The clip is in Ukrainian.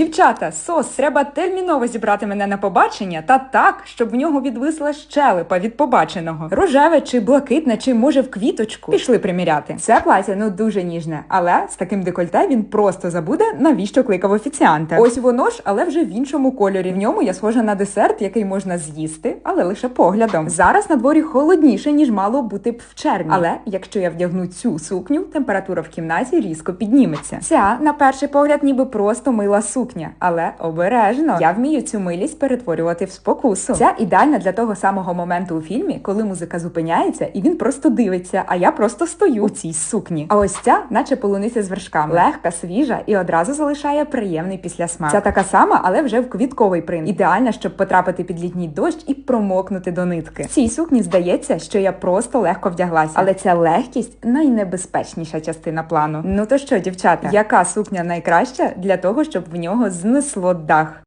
Дівчата, сос, треба терміново зібрати мене на побачення та так, щоб в нього відвисла щелепа від побаченого. Рожеве чи блакитне, чи може в квіточку. Пішли приміряти. Це плаття ну дуже ніжне, але з таким декольте він просто забуде, навіщо кликав офіціанта. Ось воно ж, але вже в іншому кольорі. В ньому я схожа на десерт, який можна з'їсти, але лише поглядом. Зараз на дворі холодніше, ніж мало бути б в червні. Але якщо я вдягну цю сукню, температура в кімнаті різко підніметься. Ця, на перший погляд, ніби просто мила сукня, але обережно. Я вмію цю милість перетворювати в спокусу. Ця ідеальна для того самого моменту у фільмі, коли музика зупиняється, і він просто дивиться, а я просто стою у цій сукні. А ось ця, наче полуниця з вершками, легка, свіжа і одразу залишає приємний післясмак. Ця така сама, але вже в квітковий принт. Ідеальна, щоб потрапити під літній дощ і промокнути до нитки. В цій сукні здається, що я просто легко вдяглася, але ця легкість найнебезпечніша частина плану. Ну то що, дівчата, яка сукня найкраща для того, щоб в нього знесло дах?